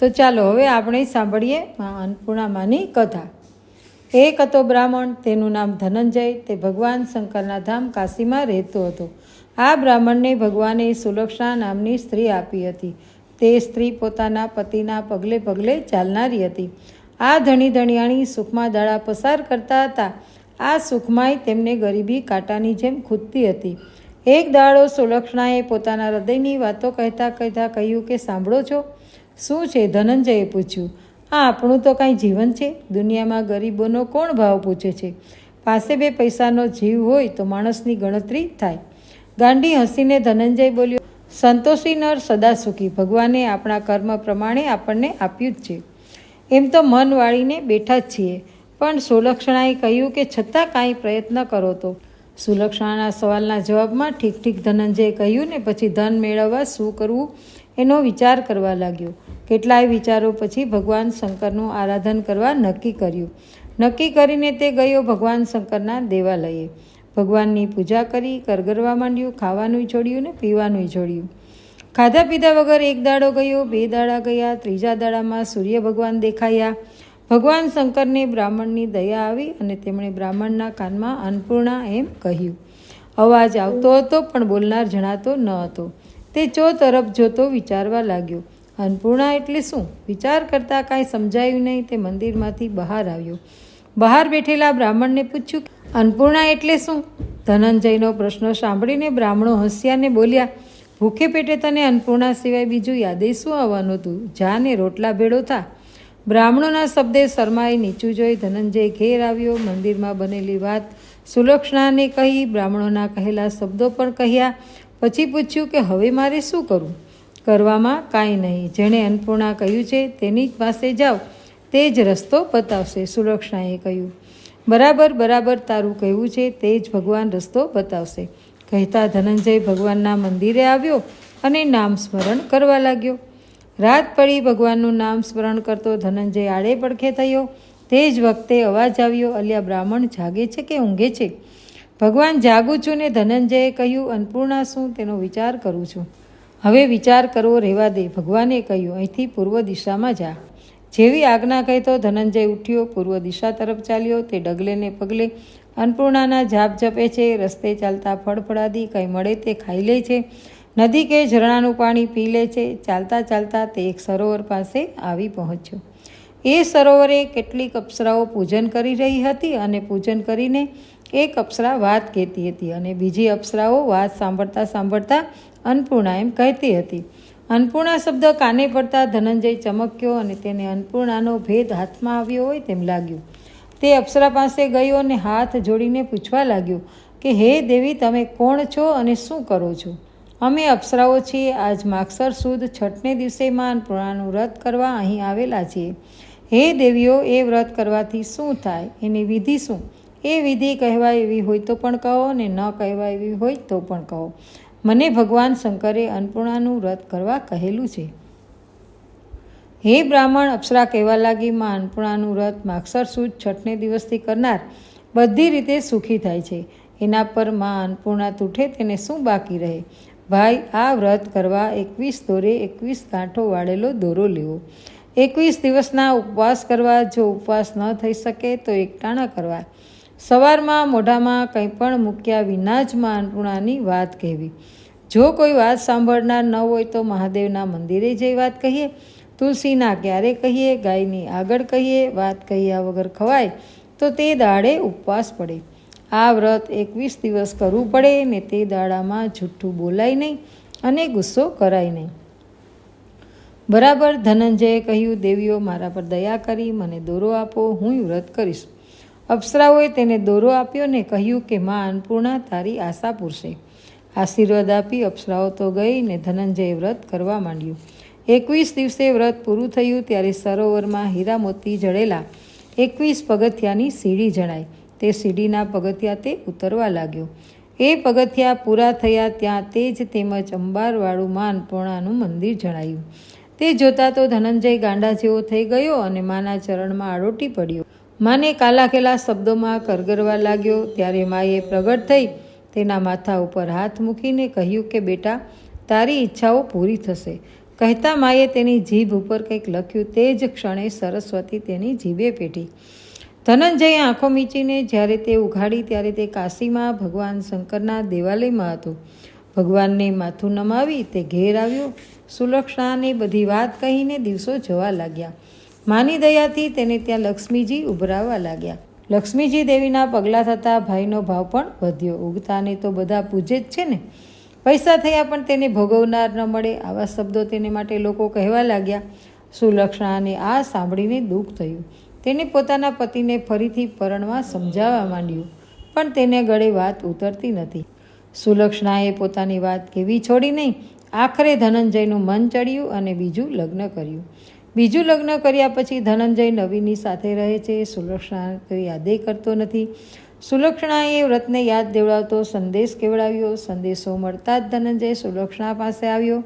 તો ચાલો હવે આપણે સાંભળીએ મા અન્નપૂર્ણામાની કથા. એક હતો બ્રાહ્મણ, તેનું નામ ધનંજય, તે ભગવાન શંકરના ધામ કાશીમાં રહેતો હતો. આ બ્રાહ્મણને ભગવાને સુલક્ષણા નામની સ્ત્રી આપી હતી. તે સ્ત્રી પોતાના પતિના પગલે પગલે ચાલનારી હતી. આ ધણી ધણિયાણી સુખમાં દાડા પસાર કરતા હતા. આ સુખમાંય તેમને ગરીબી કાંટાની જેમ ખૂદતી હતી. એક દાડો સુલક્ષણાએ પોતાના હૃદયની વાતો કહેતા કહેતા કહ્યું કે સાંભળો છો શું છે ધનંજયે પૂછ્યું? આ આપણું તો કાંઈ જીવન છે. દુનિયામાં ગરીબોનો કોણ ભાવ પૂછે છે? પાસે બે પૈસાનો જીવ હોય તો માણસની ગણતરી થાય. ગાંડી હસીને ધનંજય બોલ્યો, સંતોષી નર સદા સુખી ભગવાને આપણા કર્મ પ્રમાણે આપણને આપ્યું જ છે. એમ તો મન વાળીને બેઠા જ છીએ. પણ સુલક્ષણાએ કહ્યું કે છતાં કાંઈ પ્રયત્ન કરો તો. સુલક્ષણાના સવાલના જવાબમાં ઠીક ઠીક ધનંજયે કહ્યું ને પછી ધન મેળવવા શું કરવું? એનો વિચાર કરવા લાગ્યો. કેટલાય વિચારો પછી ભગવાન શંકરનું આરાધન કરવા નક્કી કર્યું. નક્કી કરીને તે ગયો ભગવાન શંકરના દેવાલયે. ભગવાનની પૂજા કરી, કરગરવા માંડ્યું, ખાવાનું છોડ્યું ને પીવાનું છોડ્યું. ખાધા પીધા વગર એક દાડો ગયો, બે દાડા ગયા, ત્રીજા દાડામાં સૂર્ય ભગવાન દેખાયા. ભગવાન શંકરને બ્રાહ્મણની દયા આવી અને તેમણે બ્રાહ્મણના કાનમાં અન્નપૂર્ણા એમ કહ્યું. અવાજ આવતો હતો પણ બોલનાર જણાતો ન હતો. તે ચો તરફ જોતો વિચારવા લાગ્યો. અન્નપૂર્ણા, એટલે શું? વિચાર કરતાં કાંઈ સમજાયું નહીં. તે મંદિરમાંથી બહાર આવ્યો. બહાર બેઠેલા બ્રાહ્મણને પૂછ્યું અન્નપૂર્ણા, એટલે શું? ધનંજયનો પ્રશ્ન સાંભળીને બ્રાહ્મણો હસ્યાને બોલ્યા, ભૂખે પેટે તને અન્નપૂર્ણા સિવાય બીજું યાદે શું આવવાનું હતું? જાને રોટલા ભેળો થા. બ્રાહ્મણોના શબ્દે શર્માએ નીચું જોઈ ધનંજય ઘેર આવ્યો. મંદિરમાં બનેલી વાત સુલક્ષણાને કહી બ્રાહ્મણોના કહેલા શબ્દો પણ કહ્યા. પછી પૂછ્યું કે હવે મારે શું કરવું કરવામાં કાંઈ નહીં. જેણે અન્નપૂર્ણા કહ્યું છે, તેની પાસે જાઓ. તે જ રસ્તો બતાવશે, સુલક્ષણાએ કહ્યું. બરાબર બરાબર, તારું કહેવું છે, તે જ ભગવાન રસ્તો બતાવશે. કહેતા ધનંજય ભગવાનના મંદિરે આવ્યો અને નામ સ્મરણ કરવા લાગ્યો. રાત પડી, ભગવાનનું નામ સ્મરણ કરતો ધનંજય આડે પડખે થયો. તે જ વખતે અવાજ આવ્યો, અલ્યા, બ્રાહ્મણ જાગે છે કે ઊંઘે છે? ભગવાન જાગું છું ને ધનંજયે કહ્યું, અન્નપૂર્ણા, શું તેનો વિચાર કરું છું? હવે વિચાર કરવો રહેવા દે, ભગવાને કહ્યું. અહીંથી પૂર્વ દિશામાં જા. જેવી આજ્ઞા કહેતો ધનંજય ઉઠ્યો, પૂર્વ દિશા તરફ ચાલ્યો. તે ડગલે ને પગલે અન્નપૂર્ણાના જાપ જપે છે, રસ્તે ચાલતા ફળફળાદી કંઈ મળે તે ખાઈ લે છે, નદી કે ઝરણાનું પાણી પી લે છે. ચાલતા ચાલતા તે એક સરોવર પાસે આવી પહોંચ્યો. એ સરોવરે કેટલીક અપ્સરાઓ પૂજન કરી રહી હતી અને પૂજન કરીને એક અપ્સરા વાત કહેતી હતી અને બીજી અપ્સરાઓ વાત સાંભળતા સાંભળતા અન્નપૂર્ણા એમ કહેતી હતી. અન્નપૂર્ણા શબ્દ કાને પડતા ધનંજય ચમક્યો અને તેને અન્નપૂર્ણાનો ભેદ હાથમાં આવ્યો હોય તેમ લાગ્યું. તે અપ્સરા પાસે ગયો અને હાથ જોડીને પૂછવા લાગ્યો કે, હે દેવી, તમે કોણ છો અને શું કરો છો? અમે અપ્સરાઓ છીએ. આજ માગસર સુદ છઠને દિવસે માં અન્નપૂર્ણાનું વ્રત કરવા અહીં આવેલા છીએ. હે દેવીઓ, એ વ્રત કરવાથી શું થાય? એની વિધિ શું? એ વિધિ કહેવાય એવી હોય તો પણ કહો ને ન કહેવાય એવી હોય તો પણ કહો. મને ભગવાન શંકરે અન્નપૂર્ણાનું વ્રત કરવા કહેલું છે. હે બ્રાહ્મણ, અપ્સરા કહેવા લાગી માં અન્નપૂર્ણાનું વ્રત માક્ષર સુદ છઠને દિવસથી કરનાર બધી રીતે સુખી થાય છે. એના પરમાં અન્નપૂર્ણા તૂટે તેને શું બાકી રહે? ભાઈ, આ વ્રત કરવા એકવીસ દોરે એકવીસ ગાંઠો વાળેલો દોરો લેવો એકવીસ દિવસના ઉપવાસ કરવા જો ઉપવાસ ન થઈ શકે તો એકટાણા કરવા. સવારમાં મોઢામાં કંઈ પણ મૂક્યા વિના જ માં વાત કહેવી. જો કોઈ વાત સાંભળનાર ન હોય તો મહાદેવના મંદિરે જઈ વાત કહીએ. તુલસીના ક્યારે કહીએ, ગાયની આગળ કહીએ, વાત કહ્યા વગર ખવાય, તો તે દાડે ઉપવાસ પડે. આ વ્રત એકવીસ દિવસ કરવું પડે, ને તે દાડામાં જૂઠું બોલાય નહીં અને ગુસ્સો કરાય નહીં. બરાબર, ધનંજયે કહ્યું, દેવીઓ, મારા પર દયા કરી, મને દોરો આપો હું વ્રત કરીશ. અપ્સરાઓએ તેને દોરો આપ્યો ને કહ્યું કે માં અન્નપૂર્ણા તારી આશા પૂરશે. આશીર્વાદ આપી અપ્સરાઓ તો ગઈ ને ધનંજયે વ્રત કરવા માંડ્યું. એકવીસ દિવસે વ્રત પૂરું થયું ત્યારે સરોવરમાં હીરા મોતી જડેલા એકવીસ પગથિયાની સીડી જણાય તે સીડીના પગથિયા તે ઉતરવા લાગ્યો. એ પગથિયા પૂરા થયા ત્યાં તે જ તેમજ અંબારવાળું માં અન્નપૂર્ણાનું મંદિર જણાયું. તે જોતા તો ધનંજય ગાંડા જેવો થઈ ગયો અને માના ચરણમાં આડોટી પડ્યો. માને કાલાકેલા શબ્દોમાં કરગરવા લાગ્યો. ત્યારે માએ પ્રગટ થઈ તેના માથા ઉપર હાથ મૂકીને કહ્યું કે, બેટા, તારી ઈચ્છાઓ પૂરી થશે. કહેતા માએ તેની જીભ ઉપર કંઈક લખ્યું. તે જ ક્ષણે સરસ્વતી તેની જીભે પેટી ધનંજયે આંખો મીચીને જ્યારે તે ઉઘાડી ત્યારે તે કાશીમાં ભગવાન શંકરના દેવાલયમાં હતો. ભગવાનને માથું નમાવી તે ઘેર આવ્યો. સુલક્ષણાને બધી વાત કહીને દિવસો જવા લાગ્યા. માની દયાથી તેને ત્યાં લક્ષ્મીજી ઉભરાવા લાગ્યા. લક્ષ્મીજી દેવીના પગલાં થતાં ભાઈનો ભાવ પણ વધ્યો. ઉગતાને તો બધા પૂજે જ છે ને. પૈસા થયા પણ તેને ભોગવનાર ન મળે આવા શબ્દો તેને માટે લોકો કહેવા લાગ્યા. સુલક્ષણાને આ સાંભળીને દુઃખ થયું. તેને પોતાના પતિને ફરીથી પરણવા સમજાવવા માંડ્યું, પણ તેને ગળે વાત ઉતરતી નથી. સુલક્ષણાએ પોતાની વાત કેવી છોડી નહીં. આખરે ધનંજયનું મન ચડ્યું અને બીજું લગ્ન કર્યું. બીજું લગ્ન કર્યા પછી ધનંજય નવીની સાથે રહે છે. સુલક્ષણા તો યાદે કરતો નથી. સુલક્ષણાએ વ્રતને યાદ દેવડાવતો સંદેશ કેવડાવ્યો. સંદેશો મળતા જ ધનંજય સુલક્ષણા પાસે આવ્યો.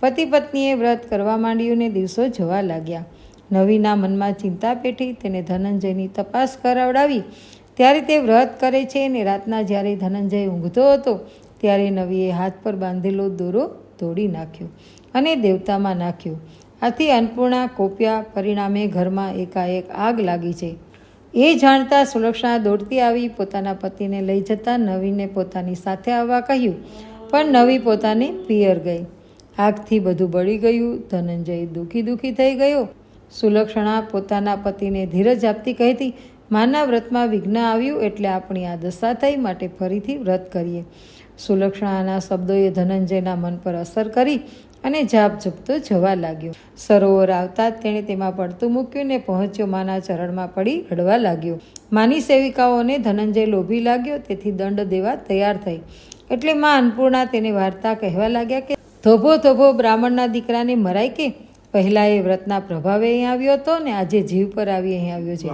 પતિ પત્નીએ વ્રત કરવા માંડ્યું ને દિવસો જવા લાગ્યા. નવીના મનમાં ચિંતા પેઠી તેને ધનંજયની તપાસ કરાવડાવી. ત્યારે તે વ્રત કરે છે ને રાતના જ્યારે ધનંજય ઊંઘતો હતો, ત્યારે નવીએ હાથ પર બાંધેલો દોરો તોડી નાખ્યો અને દેવતામાં નાખ્યો. આથી અન્નપૂર્ણા કોપ્યા પરિણામે ઘરમાં એકાએક આગ લાગી છે. એ જાણતા સુલક્ષણા દોડતી આવી પોતાના પતિને લઈ જતા નવીને પોતાની સાથે આવવા કહ્યું, પણ નવી પોતાની પિયર ગઈ. આગથી બધું બળી ગયું, ધનંજય દુઃખી દુઃખી થઈ ગયો. સુલક્ષણા પોતાના પતિને ધીરજ આપતી કહેતી, માના વ્રતમાં વિઘ્ન આવ્યું એટલે આપણી આ દશા થઈ, માટે ફરીથી વ્રત કરીએ. સુલક્ષણાના શબ્દોએ ધનંજયના મન પર અસર કરી અને જાપ ઝપતો જવા લાગ્યો. સરોવર આવતા તેણે તેમાં પડતું મૂક્યું ને પહોંચ્યો માના ચરણમાં પડી રડવા લાગ્યો. માની સેવિકાઓને ધનંજય લોભી લાગ્યો તેથી દંડ દેવા તૈયાર થઈ. એટલે માં અન્નપૂર્ણા તેને વાર્તા કહેવા લાગ્યા કે થોભો થોભો બ્રાહ્મણના દીકરાને મરાય કે? પહેલાં એ વ્રતના પ્રભાવે અહીં આવ્યો હતો ને આજે જીવ પર આવી અહીં આવ્યો છે.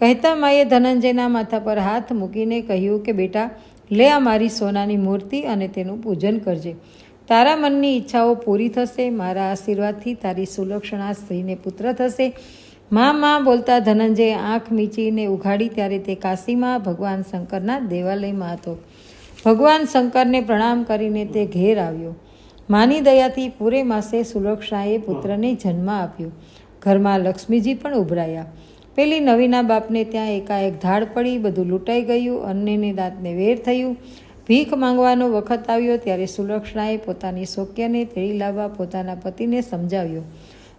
કહેતા માએ ધનંજયના માથા પર હાથ મૂકીને કહ્યું કે બેટા લે આ મારી સોનાની મૂર્તિ અને તેનું પૂજન કરજે. તારા મનની ઈચ્છાઓ પૂરી થશે, મારા આશીર્વાદથી તારી સુલક્ષણા સ્ત્રીને પુત્ર થશે. મા મા બોલતા ધનંજય આંખ મીચીને ઉઘાડી ત્યારે તે કાશીમાં ભગવાન શંકરના દેવાલયમાં હતો. ભગવાન શંકરને પ્રણામ કરીને તે ઘેર આવ્યો. માની દયાથી પૂરે માસે સુલક્ષાએ પુત્રને જન્મ આપ્યો. ઘરમાં લક્ષ્મીજી પણ ઉભરાયા. પેલી નવીના બાપને ત્યાં એકાએક ધાડ પડી, બધું લૂંટાઈ ગયું, અન્નને દાંતને વેર થયું. ભીખ માંગવાનો વખત આવ્યો ત્યારે સુલક્ષણાએ પોતાની શોક્યને તેડી લાવવા પોતાના પતિને સમજાવ્યો.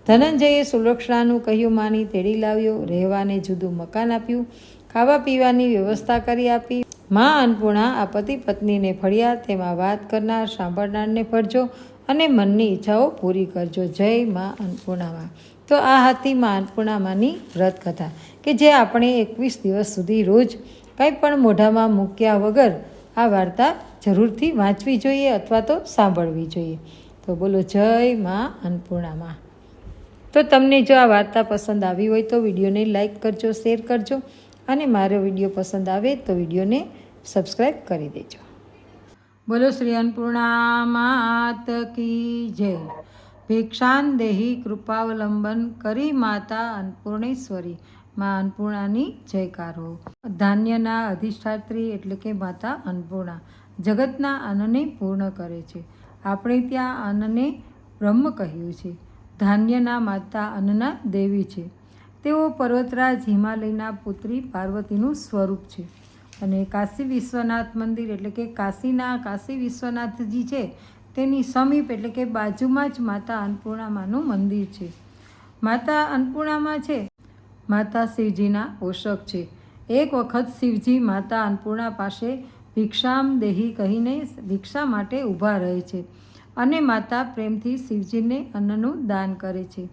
ધનંજયે સુલક્ષણાનું કહ્યું માની તેડી લાવ્યો, રહેવાને જુદું મકાન આપ્યું ખાવા પીવાની વ્યવસ્થા કરી આપી. મા અન્નપૂર્ણા આ પતિ પત્નીને ફળ્યા, તેમાં વાત કરનાર સાંભળનારને ફરજો અને મનની ઈચ્છાઓ પૂરી કરજો. જય મા અન્નપૂર્ણામાં. તો આ હતી મા અન્નપૂર્ણામાની વ્રત કથા કે જે આપણે એકવીસ દિવસ સુધી રોજ કંઈ પણ મોઢામાં મૂક્યા વગર આ વાર્તા જરૂરથી વાંચવી જોઈએ અથવા તો સાંભળવી જોઈએ. તો બોલો, જય મા અન્નપૂર્ણામાં. તો તમને જો આ વાર્તા પસંદ આવી હોય તો વિડીયોને લાઇક કરજો, શેર કરજો અને મારો વીડિયો પસંદ આવે તો વિડીયોને સબસ્ક્રાઈબ કરી દેજો. બોલો, શ્રી અન્નપૂર્ણા માત કી જય. ભિક્ષાન દેહી કૃપાવલંબન કરી માતા અન્નપૂર્ણેશ્વરી. મા અન્નપૂર્ણાની જયકારો. ધાન્યના અધિષ્ઠાત્રી એટલે કે માતા અન્નપૂર્ણા. જગતના અન્નને પૂર્ણ કરે છે. આપણે ત્યાં અન્નને બ્રહ્મ કહ્યું છે. ધાન્યના માતા અન્નના દેવી છે. તેઓ પર્વતરાજ હિમાલયના પુત્રી પાર્વતીનું સ્વરૂપ છે. અને કાશી વિશ્વનાથ મંદિર એટલે કે કાશીના કાશી વિશ્વનાથજી છે, તેની સમીપ એટલે કે બાજુમાં જ માતા અન્નપૂર્ણામાનું મંદિર છે. માતા અન્નપૂર્ણામાં છે. માતા શિવજીના પોષક છે. એક વખત શિવજી માતા અન્નપૂર્ણા પાસે ભિક્ષામ દેહી કહીને ભિક્ષા માટે ઊભા રહે છે અને માતા પ્રેમથી શિવજીને અન્નનું દાન કરે છે.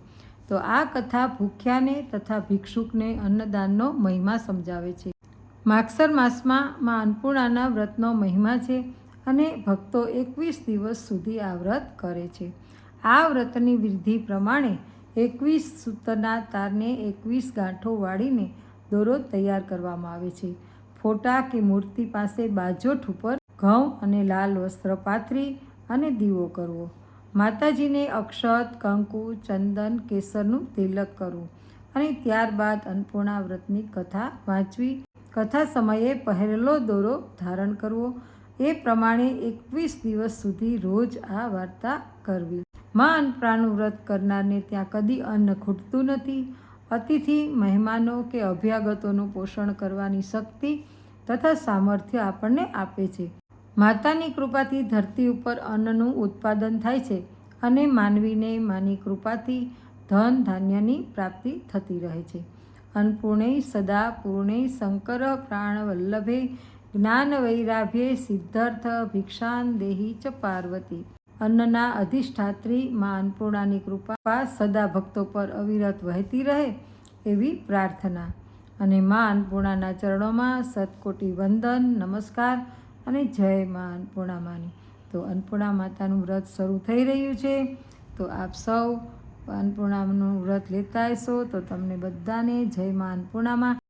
તો આ કથા ભૂખ્યાને તથા ભિક્ષુકને અન્નદાનનો મહિમા સમજાવે છે. માગસર માસમાં માં અન્નપૂર્ણાના વ્રતનો મહિમા છે અને ભક્તો એકવીસ દિવસ સુધી આ વ્રત કરે છે. આ વ્રતની વિધિ પ્રમાણે એકવીસ સૂતરના તારને એકવીસ ગાંઠો વાળીને દોરો તૈયાર કરવામાં આવે છે. ફોટા કે મૂર્તિ પાસે બાજોઠ ઉપર ઘઉં અને લાલ વસ્ત્ર પાથરી અને દીવો કરવો. માતાજીને અક્ષત, કંકુ, ચંદન, કેસરનું તિલક કરવું અને ત્યારબાદ અન્નપૂર્ણા વ્રતની કથા વાંચવી. કથા સમયે પહેરેલો દોરો ધારણ કરવો. એ પ્રમાણે એકવીસ દિવસ સુધી રોજ આ વાર્તા કરવી. મા અન્નપૂર્ણાનું વ્રત કરનારને ત્યાં કદી અન્ન ખૂટતું નથી. અતિથિ, મહેમાનો કે અભ્યાગતોનું પોષણ કરવાની શક્તિ તથા સામર્થ્ય આપણને આપે છે. માતાની કૃપાથી ધરતી ઉપર અન્નનું ઉત્પાદન થાય છે અને માનવીને માની કૃપાથી ધન ધાન્યની પ્રાપ્તિ થતી રહે છે. અન્નપૂર્ણે સદા પૂર્ણે શંકર પ્રાણવલ્લભે જ્ઞાન વૈરાભ્યે સિદ્ધાર્થ ભિક્ષાન દેહી ચ પાર્વતી. અન્નના અધિષ્ઠાત્રી મા અન્નપૂર્ણાની કૃપા સદા ભક્તો પર અવિરત વહેતી રહે એવી પ્રાર્થના. અને મા અન્નપૂર્ણાના ચરણોમાં સતકોટી વંદન, નમસ્કાર અને જય મા અન્નપૂર્ણા માની તો અન્નપૂર્ણા માતાનું વ્રત શરૂ થઈ રહ્યું છે. તો આપ સૌ અન્નપૂર્ણાનું વ્રત લેતા હશો તો તમને બધાને જય મા અન્નપૂર્ણામાં